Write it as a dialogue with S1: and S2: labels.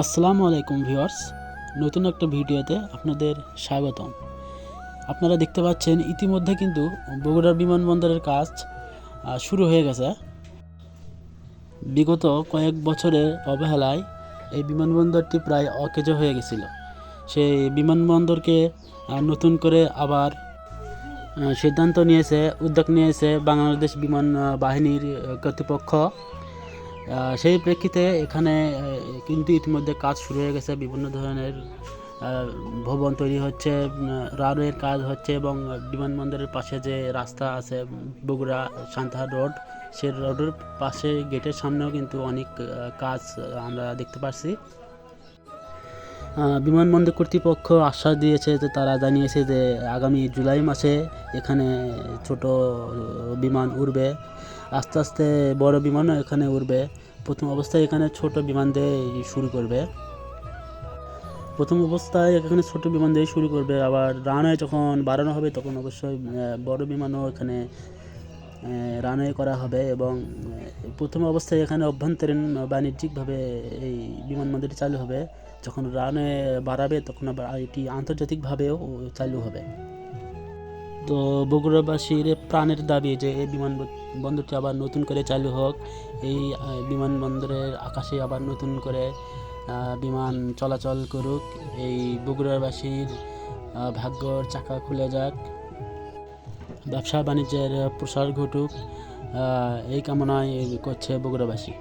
S1: আসসালামু আলাইকুম ভিউয়ার্স। নতুন একটা ভিডিওতে আপনাদের স্বাগতম। আপনারা দেখতে পাচ্ছেন, ইতিমধ্যে কিন্তু বগুড়ার বিমানবন্দরের কাজ শুরু হয়ে গেছে। বিগত কয়েক বছরের অবহেলায় এই বিমানবন্দরটি প্রায় অকেজ হয়ে গেছিল। সেই বিমানবন্দরকে নতুন করে আবার সিদ্ধান্ত নিয়েছে, উদ্যোগ নিয়েছে বাংলাদেশ বিমান বাহিনীর কর্তৃপক্ষ। সেই প্রেক্ষিতে এখানে কিন্তু ইতিমধ্যে কাজ শুরু হয়ে গেছে। বিভিন্ন ধরনের ভবন তৈরি হচ্ছে রানওয়ের কাজ হচ্ছে এবং বিমানবন্দরের পাশে যে রাস্তা আছে, বগুড়া সান্তাহার রোড, সে রোডের পাশে, গেটের সামনেও কিন্তু অনেক কাজ আমরা দেখতে পাচ্ছি বিমানবন্দর কর্তৃপক্ষ আশ্বাস দিয়েছে যে, তারা জানিয়েছে যে, আগামী জুলাই মাসে এখানে ছোট বিমান উড়বে। আস্তে আস্তে বড় বিমানও এখানে উড়বে। প্রথম অবস্থায় এখানে ছোট বিমান দিয়ে শুরু করবে। প্রথম অবস্থায় এখানে ছোট বিমান দিয়ে শুরু করবে। আবার রানওয়ে যখন বাড়ানো হবে, তখন অবশ্যই বড় বিমানও এখানে রানওয়ে করা হবে এবং প্রথম অবস্থায় এখানে অভ্যন্তরীণ বাণিজ্যিকভাবে এই বিমানবন্দরটি চালু হবে। যখন রানওয়ে বাড়াবে, তখন আবার এটি আন্তর্জাতিকভাবেও চালু হবে। তো বগুড়াবাসীর প্রাণের দাবি যে, এই বিমান বন্দরটি আবার নতুন করে চালু হোক। এই বিমানবন্দরের আকাশে আবার নতুন করে বিমান চলাচল করুক। এই বগুড়াবাসীর ভাগ্যর চাকা খুলে যাক। ব্যবসা বাণিজ্যের প্রসার ঘটুক। এই কামনায় করছে বগুড়াবাসী।